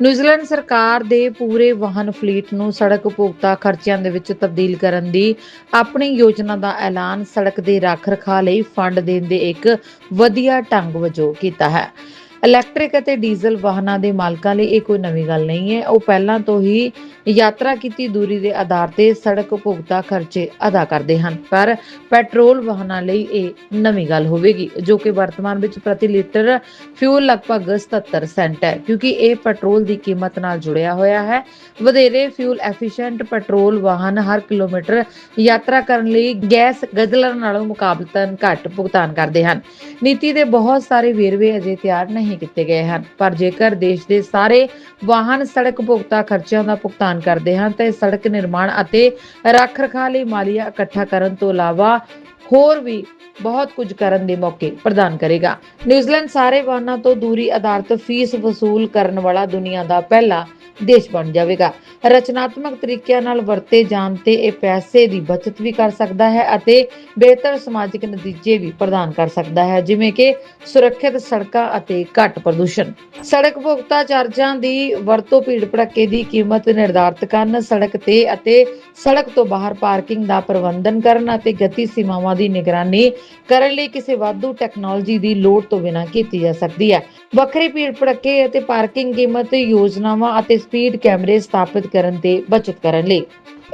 New Zealand ਸਰਕਾਰ ਦੇ ਪੂਰੇ ਵਾਹਨ ਫਲੀਟ ਨੂੰ ਸੜਕ ਉਪਭੋਗਤਾ ਖਰਚਿਆਂ ਦੇ ਵਿੱਚ ਤਬਦੀਲ ਕਰਨ ਦੀ ਆਪਣੀ ਯੋਜਨਾ ਦਾ ਐਲਾਨ ਸੜਕ ਦੇ ਰੱਖ-ਰਖਾਅ ਲਈ ਫੰਡ ਦੇਣ ਦੇ ਇੱਕ ਵਧੀਆ ਢੰਗ ਵਜੋਂ ਕੀਤਾ ਹੈ। ਇਲੈਕਟ੍ਰਿਕ ਅਤੇ ਡੀਜ਼ਲ ਵਾਹਨਾਂ ਦੇ ਮਾਲਕਾਂ ਲਈ ਇਹ ਕੋਈ ਨਵੀਂ ਗੱਲ ਨਹੀਂ ਹੈ। ਉਹ ਪਹਿਲਾਂ ਤੋਂ ਹੀ ਯਾਤਰਾ ਕੀਤੀ ਦੂਰੀ ਦੇ ਆਧਾਰ ਤੇ ਸੜਕ ਉਪਭੋਗਤਾ ਖਰਚੇ ਅਦਾ ਕਰਦੇ ਹਨ। ਪਰ ਪੈਟਰੋਲ ਵਾਹਨਾਂ ਲਈ ਇਹ ਨਵੀਂ ਗੱਲ ਹੋਵੇਗੀ, ਜੋ ਕਿ ਵਰਤਮਾਨ ਵਿੱਚ ਪ੍ਰਤੀ ਲੀਟਰ ਫਿਊਲ ਲਗਭਗ 77 ਸੈਂਟ ਹੈ, ਕਿਉਂਕਿ ਇਹ ਪੈਟਰੋਲ ਦੀ ਕੀਮਤ ਨਾਲ ਜੁੜਿਆ ਹੋਇਆ ਹੈ। ਵਧੇਰੇ ਫਿਊਲ ਐਫੀਸ਼ੀਐਂਟ ਪੈਟਰੋਲ ਵਾਹਨ ਹਰ ਕਿਲੋਮੀਟਰ ਯਾਤਰਾ ਕਰਨ ਲਈ ਗੈਸ ਗਜ਼ਲਰ ਨਾਲੋਂ ਮੁਕਾਬਲਤਨ ਘੱਟ ਭੁਗਤਾਨ ਕਰਦੇ ਹਨ। ਨੀਤੀ ਦੇ ਬਹੁਤ ਸਾਰੇ ਵੇਰਵੇ ਅਜੇ ਤਿਆਰ ਨਹੀਂ ਕੀਤੇ ਗਏ ਹਨ। ਪਰ ਜੇਕਰ ਦੇਸ਼ ਦੇ ਸਾਰੇ ਵਾਹਨ ਸੜਕ ਭੁਗਤਾ ਖਰਚਿਆਂ ਦਾ ਭੁਗਤਾਨ ਕਰਦੇ ਹਨ, ਤਾਂ ਇਹ ਸੜਕ ਨਿਰਮਾਣ ਅਤੇ ਰੱਖ-ਰਖਾਅ ਲਈ ਮਾਲੀਆ ਇਕੱਠਾ ਕਰਨ ਤੋਂ ਇਲਾਵਾ ਹੋਰ ਵੀ ਬਹੁਤ ਕੁਝ ਕਰਨ ਦੇ ਮੌਕੇ ਪ੍ਰਦਾਨ ਕਰੇਗਾ। ਨਿਊਜ਼ੀਲੈਂਡ ਸਾਰੇ ਵਾਹਨਾਂ ਤੋਂ ਦੂਰੀ ਆਧਾਰਿਤ ਫੀਸ ਵਸੂਲ ਕਰਨ ਵਾਲਾ ਦੁਨੀਆ ਦਾ ਪਹਿਲਾ ਦੇਸ਼ ਬਣ ਜਾਵੇਗਾ। ਰਚਨਾਤਮਕ ਤਰੀਕਿਆਂ ਨਾਲ ਵਰਤੇ ਜਾਣ ਤੇ ਇਹ ਪੈਸੇ ਦੀ ਬਚਤ ਵੀ ਕਰ ਸਕਦਾ ਹੈ ਅਤੇ ਬਿਹਤਰ ਸਮਾਜਿਕ ਨਤੀਜੇ ਵੀ ਪ੍ਰਦਾਨ ਕਰ ਸਕਦਾ ਹੈ, ਜਿਵੇਂ ਕਿ ਸੁਰੱਖਿਅਤ ਸੜਕਾਂ ਅਤੇ ਘੱਟ ਪ੍ਰਦੂਸ਼ਣ। ਸੜਕ ਭੁਗਤਾ ਚਾਰਜਾਂ ਦੀ ਵਰਤੋਂ ਭੀੜ ਭੜੱਕੇ ਦੀ ਕੀਮਤ ਨਿਰਧਾਰਤ ਕਰਨ, ਸੜਕ ਤੇ ਅਤੇ ਸੜਕ ਤੋਂ ਬਾਹਰ ਪਾਰਕਿੰਗ ਦਾ ਪ੍ਰਬੰਧਨ ਕਰਨ ਅਤੇ ਗਤੀ ਸੀਮਾਵਾਂ ਦੀ ਨਿਗਰਾਨੀ ਕਰਨ ਲਈ ਕਿਸੇ ਵਾਧੂ ਟੈਕਨੋਲੋਜੀ ਦੀ ਲੋੜ ਤੋਂ ਬਿਨਾਂ ਕੀਤੀ ਜਾ ਸਕਦੀ ਹੈ। ਵੱਖਰੀ ਭੀੜ ਭੜੱਕੇ ਅਤੇ ਪਾਰਕਿੰਗ ਕੀਮਤ ਯੋਜਨਾਵਾਂ ਅਤੇ ਸਪੀਡ ਕੈਮਰੇ ਸਥਾਪਿਤ ਕਰਨ ਤੇ ਬਚਤ ਕਰਨ ਲਈ।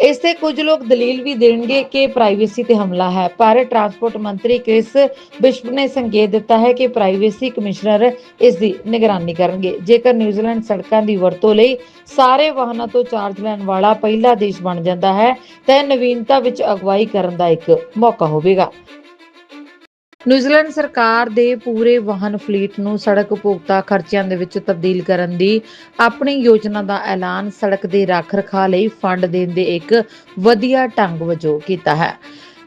ਇਸ ਤੇ ਕੁਝ ਲੋਕ ਦਲੀਲ ਵੀ ਦੇਣਗੇ ਕਿ ਪ੍ਰਾਈਵੇਸੀ ਤੇ ਹਮਲਾ ਹੈ, ਪਰ ਟਰਾਂਸਪੋਰਟ ਮੰਤਰੀ ਕ੍ਰਿਸ ਬਿਸ਼ਪ ਨੇ ਸੰਕੇਤ ਦਿੱਤਾ ਹੈ ਕਿ ਪ੍ਰਾਈਵੇਸੀ ਕਮਿਸ਼ਨਰ ਇਸ ਦੀ ਨਿਗਰਾਨੀ ਕਰਨਗੇ। ਜੇਕਰ ਨਿਊਜ਼ੀਲੈਂਡ ਸੜਕਾਂ ਦੀ ਵਰਤੋਂ ਲਈ ਸਾਰੇ ਵਾਹਨਾਂ ਤੋਂ ਚਾਰਜ ਲੈਣ ਵਾਲਾ ਪਹਿਲਾ ਦੇਸ਼ ਬਣ ਜਾਂਦਾ ਹੈ, ਤਾਂ ਨਵੀਨਤਾ ਵਿੱਚ ਅਗਵਾਈ ਕਰਨ ਦਾ ਇੱਕ ਮੌਕਾ ਹੋਵੇਗਾ। ਨਿਊਜ਼ੀਲੈਂਡ ਸਰਕਾਰ ਦੇ ਪੂਰੇ ਵਾਹਨ ਫਲੀਟ ਨੂੰ ਸੜਕ ਉਪਭੋਗਤਾ ਖਰਚਿਆਂ ਦੇ ਵਿੱਚ ਤਬਦੀਲ ਕਰਨ ਦੀ ਆਪਣੀ ਯੋਜਨਾ ਦਾ ਐਲਾਨ ਸੜਕ ਦੇ ਰੱਖ-ਰਖਾਅ ਲਈ ਫੰਡ ਦੇਣ ਦੇ ਇੱਕ ਵਧੀਆ ਢੰਗ ਵਜੋਂ ਕੀਤਾ ਹੈ।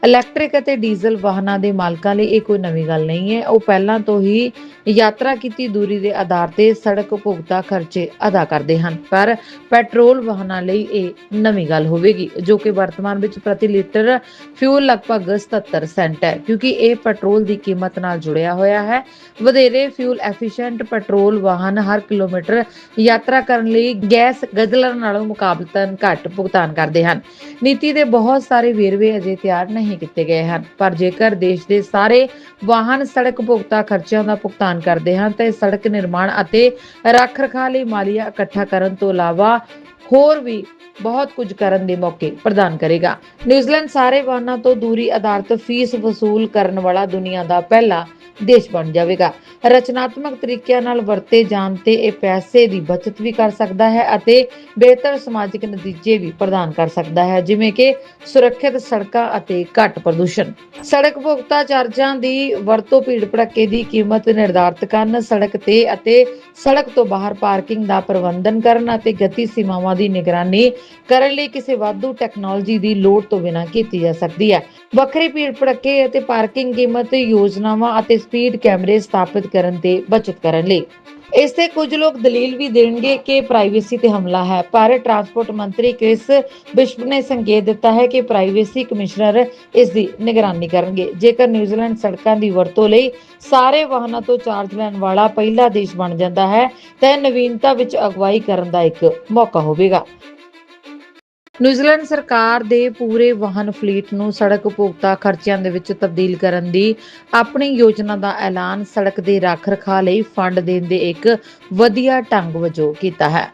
ਇਲੈਕਟ੍ਰਿਕ ਅਤੇ ਡੀਜ਼ਲ ਵਾਹਨਾਂ ਦੇ ਮਾਲਕਾਂ ਲਈ ਇਹ ਕੋਈ ਨਵੀਂ ਗੱਲ ਨਹੀਂ ਹੈ। ਉਹ ਪਹਿਲਾਂ ਤੋਂ ਹੀ ਯਾਤਰਾ ਕੀਤੀ ਦੂਰੀ ਦੇ ਆਧਾਰ ਤੇ ਸੜਕ ਉਪਭੋਗਤਾ ਖਰਚੇ ਅਦਾ ਕਰਦੇ ਹਨ। ਪਰ ਪੈਟਰੋਲ ਵਾਹਨਾਂ ਲਈ ਇਹ ਨਵੀਂ ਗੱਲ ਹੋਵੇਗੀ, ਜੋ ਕਿ ਵਰਤਮਾਨ ਵਿੱਚ ਪ੍ਰਤੀ ਲੀਟਰ ਫਿਊਲ ਲਗਭਗ 77 ਸੈਂਟ ਹੈ, ਕਿਉਂਕਿ ਇਹ ਪੈਟਰੋਲ ਦੀ ਕੀਮਤ ਨਾਲ ਜੁੜਿਆ ਹੋਇਆ ਹੈ। ਵਧੇਰੇ ਫਿਊਲ ਐਫੀਸ਼ੀਐਂਟ ਪੈਟਰੋਲ ਵਾਹਨ ਹਰ ਕਿਲੋਮੀਟਰ ਯਾਤਰਾ ਕਰਨ ਲਈ ਗੈਸ ਗਜ਼ਲਰ ਨਾਲੋਂ ਮੁਕਾਬਲਤਨ ਘੱਟ ਭੁਗਤਾਨ ਕਰਦੇ ਹਨ। ਨੀਤੀ ਦੇ ਬਹੁਤ ਸਾਰੇ ਵੇਰਵੇ ਅਜੇ ਤਿਆਰ ਨਹੀਂ ਕੀਤੇ ਗਏ ਹਨ। ਪਰ ਜੇਕਰ ਦੇਸ਼ ਦੇ ਸਾਰੇ ਵਾਹਨ ਸੜਕ ਭੁਗਤਾ ਖਰਚਿਆਂ ਦਾ ਭੁਗਤਾਨ ਕਰਦੇ ਹਨ, ਤਾਂ ਇਹ ਸੜਕ ਨਿਰਮਾਣ ਅਤੇ ਰੱਖ-ਰਖਾਅ ਲਈ ਮਾਲੀਆ ਇਕੱਠਾ ਕਰਨ ਤੋਂ ਇਲਾਵਾ ਹੋਰ ਵੀ ਬਹੁਤ ਕੁਝ ਕਰਨ ਦੇ ਮੌਕੇ ਪ੍ਰਦਾਨ ਕਰੇਗਾ। ਨਿਊਜ਼ੀਲੈਂਡ ਸਾਰੇ ਵਾਹਨਾਂ ਤੋਂ ਦੂਰੀ ਆਧਾਰਿਤ ਫੀਸ ਵਸੂਲ ਕਰਨ ਵਾਲਾ ਦੁਨੀਆ ਦਾ ਪਹਿਲਾ ਦੇਸ਼ ਬਣ ਜਾਵੇਗਾ। ਰਚਨਾਤਮਕ ਤਰੀਕਿਆਂ ਨਾਲ ਵਰਤੇ ਜਾਣ ਤੇ ਇਹ ਪੈਸੇ ਦੀ ਬਚਤ ਵੀ ਕਰ ਸਕਦਾ ਹੈ ਅਤੇ ਬਿਹਤਰ ਸਮਾਜਿਕ ਨਤੀਜੇ ਵੀ ਪ੍ਰਦਾਨ ਕਰ ਸਕਦਾ ਹੈ, ਜਿਵੇਂ ਕਿ ਸੁਰੱਖਿਅਤ ਸੜਕਾਂ ਅਤੇ ਘੱਟ ਪ੍ਰਦੂਸ਼ਣ। ਸੜਕ ਭੁਗਤਾ ਚਾਰਜਾਂ ਦੀ ਵਰਤੋਂ ਭੀੜ ਭੜੱਕੇ ਦੀ ਕੀਮਤ ਨਿਰਧਾਰਤ ਕਰਨ, ਸੜਕ ਤੇ ਅਤੇ ਸੜਕ ਤੋਂ ਬਾਹਰ ਪਾਰਕਿੰਗ ਦਾ ਪ੍ਰਬੰਧਨ ਕਰਨ ਅਤੇ ਗਤੀ ਸੀਮਾਵਾਂ ਦੀ ਨਿਗਰਾਨੀ ਕਰਨ ਲਈ ਕਿਸੇ ਵਾਧੂ ਟੈਕਨੋਲੋਜੀ ਦੀ ਲੋੜ ਤੋਂ ਬਿਨਾਂ ਕੀਤੀ ਜਾ ਸਕਦੀ ਹੈ। ਵੱਖਰੇ ਭੀੜ ਭੜੱਕੇ ਅਤੇ ਪਾਰਕਿੰਗ ਕੀਮਤ ਯੋਜਨਾਵਾਂ ਅਤੇ ਸਪੀਡ ਕੈਮਰੇ ਸਥਾਪਿਤ ਕਰਨ ਤੇ ਬਚਤ ਕਰਨ ਲਈ। ਇਸ ਤੇ ਕੁਝ ਲੋਕ ਦਲੀਲ ਵੀ ਦੇਣਗੇ ਕਿ ਪ੍ਰਾਈਵੇਸੀ ਤੇ ਹਮਲਾ ਹੈ। ਪਰ ਟਰਾਂਸਪੋਰਟ ਮੰਤਰੀ ਕ੍ਰਿਸ ਬਿਸ਼ਪ ਨੇ ਸੰਕੇਤ ਦਿੱਤਾ ਹੈ ਕਿ ਪ੍ਰਾਈਵੇਸੀ ਕਮਿਸ਼ਨਰ ਇਸ ਦੀ ਨਿਗਰਾਨੀ ਕਰਨਗੇ। ਜੇਕਰ ਨਿਊਜ਼ੀਲੈਂਡ ਸੜਕਾਂ ਦੀ ਵਰਤੋਂ ਲਈ ਸਾਰੇ ਵਾਹਨਾਂ ਤੋਂ ਚਾਰਜ ਲੈਣ ਵਾਲਾ ਪਹਿਲਾ ਦੇਸ਼ ਬਣ ਜਾਂਦਾ ਹੈ, ਤਾਂ ਇਹ ਨਵੀਨਤਾ ਵਿੱਚ ਅਗਵਾਈ ਕਰਨ ਦਾ ਇੱਕ ਮੌਕਾ ਹੋਵੇਗਾ। ਨਿਊਜ਼ੀਲੈਂਡ ਸਰਕਾਰ ਦੇ ਪੂਰੇ ਵਾਹਨ ਫਲੀਟ ਨੂੰ ਸੜਕ ਉਪਭੋਗਤਾ ਖਰਚਿਆਂ ਦੇ ਵਿੱਚ ਤਬਦੀਲ ਕਰਨ ਦੀ ਆਪਣੀ ਯੋਜਨਾ ਦਾ ਐਲਾਨ ਸੜਕ ਦੇ ਰੱਖ-ਰਖਾਅ ਲਈ ਫੰਡ ਦੇਣ ਦੇ ਇੱਕ ਵਧੀਆ ਢੰਗ ਵਜੋਂ ਕੀਤਾ ਹੈ।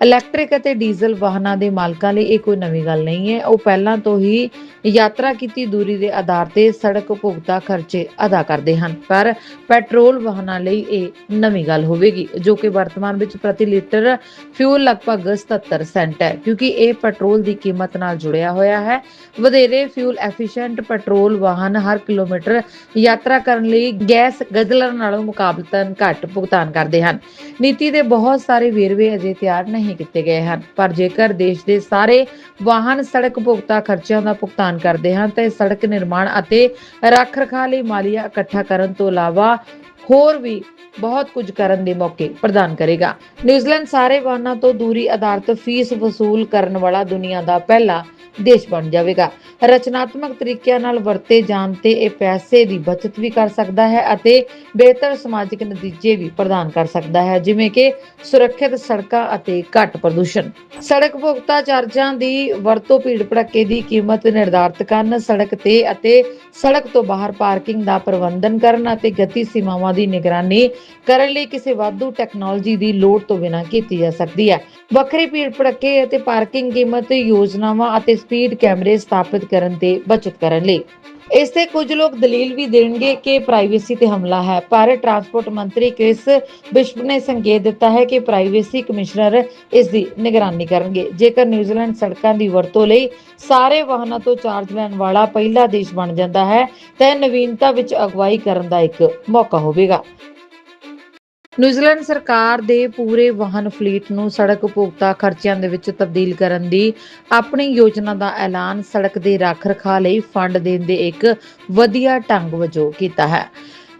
ਇਲੈਕਟ੍ਰਿਕ ਅਤੇ ਡੀਜ਼ਲ ਵਾਹਨਾਂ ਦੇ ਮਾਲਕਾਂ ਲਈ ਇਹ ਕੋਈ ਨਵੀਂ ਗੱਲ ਨਹੀਂ ਹੈ। ਉਹ ਪਹਿਲਾਂ ਤੋਂ ਹੀ ਯਾਤਰਾ ਕੀਤੀ ਦੂਰੀ ਦੇ ਆਧਾਰ ਤੇ ਸੜਕ ਉਪਭੋਗਤਾ ਖਰਚੇ ਅਦਾ ਕਰਦੇ ਹਨ। ਪਰ ਪੈਟਰੋਲ ਵਾਹਨਾਂ ਲਈ ਇਹ ਨਵੀਂ ਗੱਲ ਹੋਵੇਗੀ, ਜੋ ਕਿ ਵਰਤਮਾਨ ਵਿੱਚ ਪ੍ਰਤੀ ਲੀਟਰ ਫਿਊਲ ਲਗਭਗ 77 ਸੈਂਟ ਹੈ, ਕਿਉਂਕਿ ਇਹ ਪੈਟਰੋਲ ਦੀ ਕੀਮਤ ਨਾਲ ਜੁੜਿਆ ਹੋਇਆ ਹੈ। ਵਧੇਰੇ ਫਿਊਲ ਐਫੀਸ਼ੀਐਂਟ ਪੈਟਰੋਲ ਵਾਹਨ ਹਰ ਕਿਲੋਮੀਟਰ ਯਾਤਰਾ ਕਰਨ ਲਈ ਗੈਸ ਗਜ਼ਲਰ ਨਾਲੋਂ ਮੁਕਾਬਲਤਨ ਘੱਟ ਭੁਗਤਾਨ ਕਰਦੇ ਹਨ। ਨੀਤੀ ਦੇ ਬਹੁਤ ਸਾਰੇ ਵੇਰਵੇ ਅਜੇ ਤਿਆਰ ਨਹੀਂ ਕੀਤੇ ਗਏ ਹਨ। ਪਰ ਜੇਕਰ ਦੇਸ਼ ਦੇ ਸਾਰੇ ਵਾਹਨ ਸੜਕ ਭੁਗਤਾ ਖਰਚਿਆਂ ਦਾ ਭੁਗਤਾਨ ਕਰਦੇ ਹਨ, ਤਾਂ ਇਹ ਸੜਕ ਨਿਰਮਾਣ ਅਤੇ ਰੱਖ-ਰਖਾਅ ਲਈ ਮਾਲੀਆ ਇਕੱਠਾ ਕਰਨ ਤੋਂ ਇਲਾਵਾ ਹੋਰ ਵੀ ਬਹੁਤ ਕੁਝ ਕਰਨ ਦੇ ਮੌਕੇ ਪ੍ਰਦਾਨ ਕਰੇਗਾ। ਨਿਊਜ਼ੀਲੈਂਡ ਸਾਰੇ ਵਾਹਨਾਂ ਤੋਂ ਦੂਰੀ ਆਧਾਰਿਤ ਫੀਸ ਵਸੂਲ ਕਰਨ ਵਾਲਾ ਦੁਨੀਆ ਦਾ ਪਹਿਲਾ ਦੇਸ਼ ਬਣ ਜਾਵੇਗਾ। ਰਚਨਾਤਮਕ ਤਰੀਕਿਆਂ ਨਾਲ ਵਰਤੇ ਜਾਣ ਤੇ ਇਹ ਪੈਸੇ ਦੀ ਬਚਤ ਵੀ ਕਰ ਸਕਦਾ ਹੈ ਅਤੇ ਬਿਹਤਰ ਸਮਾਜਿਕ ਨਤੀਜੇ ਵੀ ਪ੍ਰਦਾਨ ਕਰ ਸਕਦਾ ਹੈ, ਜਿਵੇਂ ਕਿ ਸੁਰੱਖਿਅਤ ਸੜਕਾਂ ਅਤੇ ਘੱਟ ਪ੍ਰਦੂਸ਼ਣ। ਸੜਕ ਭੁਗਤਾ ਚਾਰਜਾਂ ਦੀ ਵਰਤੋਂ ਭੀੜ ਭੜੱਕੇ ਦੀ ਕੀਮਤ ਨਿਰਧਾਰਤ ਕਰਨ, ਸੜਕ ਤੇ ਅਤੇ ਸੜਕ ਤੋਂ ਬਾਹਰ ਪਾਰਕਿੰਗ ਦਾ ਪ੍ਰਬੰਧਨ ਕਰਨ ਅਤੇ ਗਤੀ ਸੀਮਾਵਾਂ ਦੀ ਨਿਗਰਾਨੀ ਕਰਨ ਲਈ ਕਿਸੇ ਵਾਧੂ ਟੈਕਨੋਲੋਜੀ ਦੀ ਲੋੜ ਤੋਂ ਬਿਨਾਂ ਕੀਤੀ ਜਾ ਸਕਦੀ ਹੈ। ਵੱਖਰੀ ਭੀੜ ਭੜੱਕੇ ਅਤੇ ਪਾਰਕਿੰਗ ਕੀਮਤ ਯੋਜਨਾਵਾਂ ਅਤੇ ਸਪੀਡ ਕੈਮਰੇ ਸਥਾਪਿਤ ਕਰਨ ਤੇ ਬਚਤ ਕਰਨ ਲਈ। ਇਸ ਤੇ ਕੁਝ ਲੋਕ ਦਲੀਲ ਵੀ ਦੇਣਗੇ ਕਿ ਪ੍ਰਾਈਵੇਸੀ ਤੇ ਹਮਲਾ ਹੈ, ਪਰ ਟਰਾਂਸਪੋਰਟ ਮੰਤਰੀ ਕ੍ਰਿਸ ਬਿਸ਼ਪ ਨੇ ਸੰਕੇਤ ਦਿੱਤਾ ਹੈ ਕਿ ਪ੍ਰਾਈਵੇਸੀ ਕਮਿਸ਼ਨਰ ਇਸ ਦੀ ਨਿਗਰਾਨੀ ਕਰਨਗੇ। ਜੇਕਰ ਨਿਊਜ਼ੀਲੈਂਡ ਸੜਕਾਂ ਦੀ ਵਰਤੋਂ ਲਈ ਸਾਰੇ ਵਾਹਨਾਂ ਤੋਂ ਚਾਰਜ ਲੈਣ ਵਾਲਾ ਪਹਿਲਾ ਦੇਸ਼ ਬਣ ਜਾਂਦਾ ਹੈ, ਤਾਂ ਨਵੀਨਤਾ ਵਿੱਚ ਅਗਵਾਈ ਕਰਨ ਦਾ ਇੱਕ ਮੌਕਾ ਹੋਵੇਗਾ। ਨਿਊਜ਼ੀਲੈਂਡ ਸਰਕਾਰ ਦੇ ਪੂਰੇ ਵਾਹਨ ਫਲੀਟ ਨੂੰ ਸੜਕ ਉਪਭੋਗਤਾ ਖਰਚਿਆਂ ਦੇ ਵਿੱਚ ਤਬਦੀਲ ਕਰਨ ਦੀ ਆਪਣੀ ਯੋਜਨਾ ਦਾ ਐਲਾਨ ਸੜਕ ਦੇ ਰੱਖ ਰਖਾਅ ਲਈ ਫੰਡ ਦੇਣ ਦੇ ਇੱਕ ਵਧੀਆ ਢੰਗ ਵਜੋਂ ਕੀਤਾ ਹੈ।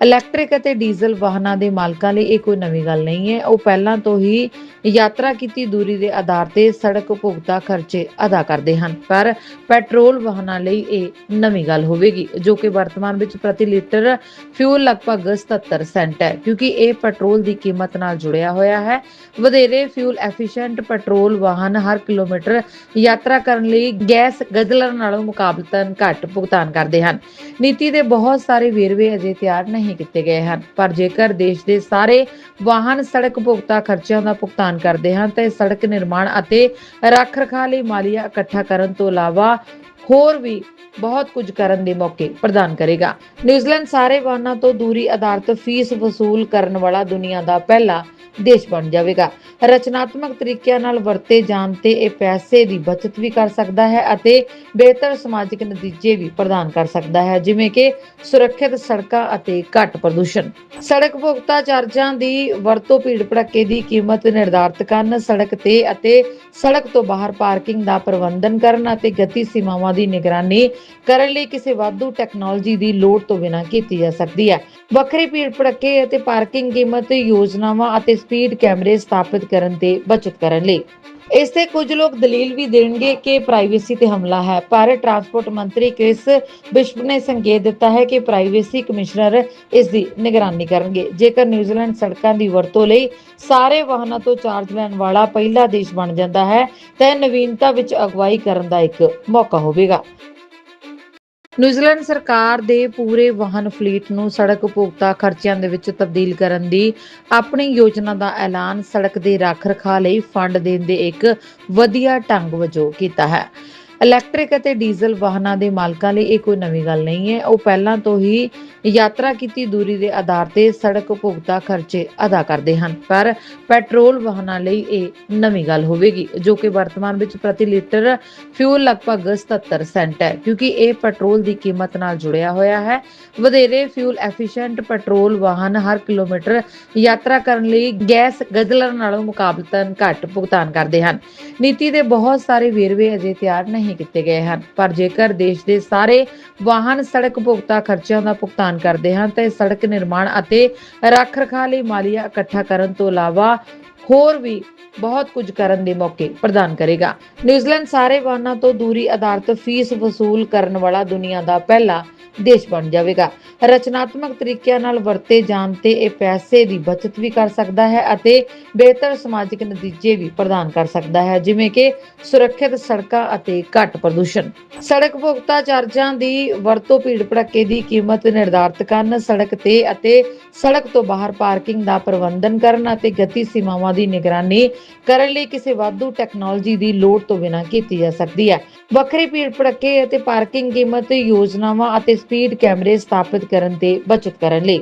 ਇਲੈਕਟ੍ਰਿਕ ਅਤੇ ਡੀਜ਼ਲ ਵਾਹਨਾਂ ਦੇ ਮਾਲਕਾਂ ਲਈ ਇਹ ਕੋਈ ਨਵੀਂ ਗੱਲ ਨਹੀਂ ਹੈ। ਉਹ ਪਹਿਲਾਂ ਤੋਂ ਹੀ ਯਾਤਰਾ ਕੀਤੀ ਦੂਰੀ ਦੇ ਆਧਾਰ ਤੇ ਸੜਕ ਉਪਭੋਗਤਾ ਖਰਚੇ ਅਦਾ ਕਰਦੇ ਹਨ। ਪਰ ਪੈਟਰੋਲ ਵਾਹਨਾਂ ਲਈ ਇਹ ਨਵੀਂ ਗੱਲ ਹੋਵੇਗੀ, ਜੋ ਕਿ ਵਰਤਮਾਨ ਵਿੱਚ ਪ੍ਰਤੀ ਲੀਟਰ ਫਿਊਲ ਲਗਭਗ 77 ਸੈਂਟ ਹੈ, ਕਿਉਂਕਿ ਇਹ ਪੈਟਰੋਲ ਦੀ ਕੀਮਤ ਨਾਲ ਜੁੜਿਆ ਹੋਇਆ ਹੈ। ਵਧੇਰੇ ਫਿਊਲ ਐਫੀਸ਼ੀਐਂਟ ਪੈਟਰੋਲ ਵਾਹਨ ਹਰ ਕਿਲੋਮੀਟਰ ਯਾਤਰਾ ਕਰਨ ਲਈ ਗੈਸ ਗਜ਼ਲਰ ਨਾਲੋਂ ਮੁਕਾਬਲਤਨ ਘੱਟ ਭੁਗਤਾਨ ਕਰਦੇ ਹਨ। ਨੀਤੀ ਦੇ ਬਹੁਤ ਸਾਰੇ ਵੇਰਵੇ ਅਜੇ ਤਿਆਰ ਨਹੀਂ ਕੀਤੇ ਗਏ ਹਨ। ਪਰ ਜੇਕਰ ਦੇਸ਼ ਦੇ ਸਾਰੇ ਵਾਹਨ ਸੜਕ ਭੁਗਤਾ ਖਰਚਿਆਂ ਦਾ ਭੁਗਤਾਨ ਕਰਦੇ ਹਨ, ਤਾਂ ਇਹ ਸੜਕ ਨਿਰਮਾਣ ਅਤੇ ਰੱਖ ਰਖਾਅ ਲਈ ਮਾਲੀਆ ਇਕੱਠਾ ਕਰਨ ਤੋਂ ਇਲਾਵਾ ਹੋਰ ਵੀ ਬਹੁਤ ਕੁਝ ਕਰਨ ਦੇ ਮੌਕੇ ਪ੍ਰਦਾਨ ਕਰੇਗਾ। ਨਿਊਜ਼ੀਲੈਂਡ ਸਾਰੇ ਵਾਹਨਾਂ ਤੋਂ ਦੂਰੀ ਆਧਾਰਿਤ ਫੀਸ ਵਸੂਲ ਕਰਨ ਵਾਲਾ ਦੁਨੀਆ ਦਾ ਪਹਿਲਾ ਦੇਸ਼ ਬਣ ਜਾਵੇਗਾ। ਰਚਨਾਤਮਕ ਤਰੀਕਿਆਂ ਨਾਲ ਵਰਤੇ ਜਾਣ ਤੇ ਇਹ ਪੈਸੇ ਦੀ ਬਚਤ ਵੀ ਕਰ ਸਕਦਾ ਹੈ ਅਤੇ ਬਿਹਤਰ ਸਮਾਜਿਕ ਨਤੀਜੇ ਵੀ ਪ੍ਰਦਾਨ ਕਰ ਸਕਦਾ ਹੈ, ਜਿਵੇਂ ਕਿ ਸੁਰੱਖਿਅਤ ਸੜਕਾਂ ਅਤੇ ਘੱਟ ਪ੍ਰਦੂਸ਼ਣ। ਸੜਕ ਭੁਗਤਾ ਚਾਰਜਾਂ ਦੀ ਵਰਤੋਂ ਭੀੜ ਭੜੱਕੇ ਦੀ ਕੀਮਤ ਨਿਰਧਾਰਤ ਕਰਨ, ਸੜਕ ਤੇ ਅਤੇ ਸੜਕ ਤੋਂ ਬਾਹਰ ਪਾਰਕਿੰਗ ਦਾ ਪ੍ਰਬੰਧਨ ਕਰਨ ਅਤੇ ਗਤੀ ਸੀਮਾਵਾਂ ਦੀ ਨਿਗਰਾਨੀ ਕਰਨ ਲਈ ਕਿਸੇ ਵਾਧੂ ਟੈਕਨੋਲੋਜੀ ਦੀ ਲੋੜ ਤੋਂ ਬਿਨਾਂ ਕੀਤੀ ਜਾ ਸਕਦੀ ਹੈ। ਵੱਖਰੀ ਭੀੜ ਭੜੱਕੇ ਅਤੇ ਪਾਰਕਿੰਗ ਕੀਮਤ ਯੋਜਨਾਵਾਂ ਅਤੇ ਸਪੀਡ ਕੈਮਰੇ ਸਥਾਪਿਤ ਕਰਨ ਤੇ ਬਚਤ ਕਰਨ ਲਈ। ਇਸ ਤੇ ਕੁਝ ਲੋਕ ਦਲੀਲ ਵੀ ਦੇਣਗੇ ਕਿ ਪ੍ਰਾਈਵੇਸੀ ਤੇ ਹਮਲਾ ਹੈ, ਪਰ ਟਰਾਂਸਪੋਰਟ ਮੰਤਰੀ ਕ੍ਰਿਸ ਬਿਸ਼ਪ ਨੇ ਸੰਕੇਤ ਦਿੱਤਾ ਹੈ ਕਿ ਪ੍ਰਾਈਵੇਸੀ ਕਮਿਸ਼ਨਰ ਇਸ ਦੀ ਨਿਗਰਾਨੀ ਕਰਨਗੇ। ਜੇਕਰ ਨਿਊਜ਼ੀਲੈਂਡ ਸੜਕਾਂ ਦੀ ਵਰਤੋਂ ਲਈ ਸਾਰੇ ਵਾਹਨਾਂ ਤੋਂ ਚਾਰਜ ਲੈਣ ਵਾਲਾ ਪਹਿਲਾ ਦੇਸ਼ ਬਣ ਜਾਂਦਾ ਹੈ, ਤਾਂ ਇਹ ਨਵੀਨਤਾ ਵਿੱਚ ਅਗਵਾਈ ਕਰਨ ਦਾ ਇੱਕ ਮੌਕਾ ਹੋਵੇਗਾ। ਨਿਊਜ਼ੀਲੈਂਡ ਸਰਕਾਰ ਦੇ ਪੂਰੇ ਵਾਹਨ ਫਲੀਟ ਨੂੰ ਸੜਕ ਉਪਭੋਗਤਾ ਖਰਚਿਆਂ ਦੇ ਵਿੱਚ ਤਬਦੀਲ ਕਰਨ ਦੀ ਆਪਣੀ ਯੋਜਨਾ ਦਾ ਐਲਾਨ ਸੜਕ ਦੇ ਰੱਖ ਰਖਾਅ ਲਈ ਫੰਡ ਦੇਣ ਦੇ ਇੱਕ ਵਧੀਆ ਢੰਗ ਵਜੋਂ ਕੀਤਾ ਹੈ। ਇਲੈਕਟ੍ਰਿਕ ਅਤੇ ਡੀਜ਼ਲ ਵਾਹਨਾਂ ਦੇ ਮਾਲਕਾਂ ਲਈ ਇਹ ਕੋਈ ਨਵੀਂ ਗੱਲ ਨਹੀਂ ਹੈ। ਉਹ ਪਹਿਲਾਂ ਤੋਂ ਹੀ ਯਾਤਰਾ ਕੀਤੀ ਦੂਰੀ ਦੇ ਆਧਾਰ ਤੇ ਸੜਕ ਉਪਭੋਗਤਾ ਖਰਚੇ ਅਦਾ ਕਰਦੇ ਹਨ। ਪਰ ਪੈਟਰੋਲ ਵਾਹਨਾਂ ਲਈ ਇਹ ਨਵੀਂ ਗੱਲ ਹੋਵੇਗੀ, ਜੋ ਕਿ ਵਰਤਮਾਨ ਵਿੱਚ ਪ੍ਰਤੀ ਲੀਟਰ ਫਿਊਲ ਲਗਭਗ 77 ਸੈਂਟ ਹੈ, ਕਿਉਂਕਿ ਇਹ ਪੈਟਰੋਲ ਦੀ ਕੀਮਤ ਨਾਲ ਜੁੜਿਆ ਹੋਇਆ ਹੈ। ਵਧੇਰੇ ਫਿਊਲ ਐਫੀਸ਼ੀਐਂਟ ਪੈਟਰੋਲ ਵਾਹਨ ਹਰ ਕਿਲੋਮੀਟਰ ਯਾਤਰਾ ਕਰਨ ਲਈ ਗੈਸ ਗਜ਼ਲਰ ਨਾਲੋਂ ਮੁਕਾਬਲਤਨ ਘੱਟ ਭੁਗਤਾਨ ਕਰਦੇ ਹਨ। ਨੀਤੀ ਦੇ ਬਹੁਤ ਸਾਰੇ ਵੇਰਵੇ ਅਜੇ ਤਿਆਰ ਨਹੀਂ ਕੀਤੇ ਗਏ ਹਨ। ਪਰ ਜੇਕਰ ਦੇਸ਼ ਦੇ ਸਾਰੇ ਵਾਹਨ ਸੜਕ ਭੁਗਤਾ ਖਰਚਿਆਂ ਦਾ ਭੁਗਤਾਨ ਕਰਦੇ ਹਨ, ਤਾਂ ਇਹ ਸੜਕ ਨਿਰਮਾਣ ਅਤੇ ਰੱਖ ਰਖਾਅ ਲਈ ਮਾਲੀਆ ਇਕੱਠਾ ਕਰਨ ਤੋਂ ਇਲਾਵਾ ਹੋਰ ਵੀ ਬਹੁਤ ਕੁਝ ਕਰਨ ਦੇ ਮੌਕੇ ਪ੍ਰਦਾਨ ਕਰੇਗਾ। ਨਿਊਜ਼ੀਲੈਂਡ ਸਾਰੇ ਵਾਹਨਾਂ ਤੋਂ ਦੂਰੀ ਆਧਾਰਿਤ ਫੀਸ ਵਸੂਲ ਕਰਨ ਵਾਲਾ ਦੁਨੀਆ ਦਾ ਪਹਿਲਾ ਦੇਸ਼ ਬਣ ਜਾਵੇਗਾ। ਰਚਨਾਤਮਕ ਤਰੀਕਿਆਂ ਨਾਲ ਵਰਤੇ ਜਾਣ ਤੇ ਇਹ ਪੈਸੇ ਦੀ ਬਚਤ ਵੀ ਕਰ ਸਕਦਾ ਹੈ ਅਤੇ ਬਿਹਤਰ ਸਮਾਜਿਕ ਨਤੀਜੇ ਵੀ ਪ੍ਰਦਾਨ ਕਰ ਸਕਦਾ ਹੈ, ਜਿਵੇਂ ਕਿ ਸੁਰੱਖਿਅਤ ਸੜਕਾਂ ਅਤੇ ਘੱਟ ਪ੍ਰਦੂਸ਼ਣ। ਸੜਕ ਭੁਗਤਾ ਚਾਰਜਾਂ ਦੀ ਵਰਤੋਂ ਭੀੜ ਭੜੱਕੇ ਦੀ ਕੀਮਤ ਨਿਰਧਾਰਤ ਕਰਨ, ਸੜਕ ਤੇ ਅਤੇ ਸੜਕ ਤੋਂ ਬਾਹਰ ਪਾਰਕਿੰਗ ਦਾ ਪ੍ਰਬੰਧਨ ਕਰਨ ਅਤੇ ਗਤੀ ਸੀਮਾਵਾਂ ਦੀ ਨਿਗਰਾਨੀ ਕਰਨ ਲਈ ਕਿਸੇ ਵਾਧੂ ਟੈਕਨੋਲੋਜੀ ਦੀ ਲੋੜ ਤੋਂ ਬਿਨਾਂ ਕੀਤੀ ਜਾ ਸਕਦੀ ਹੈ। ਵੱਖਰੀ ਭੀੜ ਭੜੱਕੇ ਅਤੇ ਪਾਰਕਿੰਗ ਕੀਮਤ ਯੋਜਨਾਵਾਂ ਅਤੇ ਸਪੀਡ ਕੈਮਰੇ ਸਥਾਪਿਤ ਕਰਨ ਤੇ ਬਚਤ ਕਰਨ ਲਈ।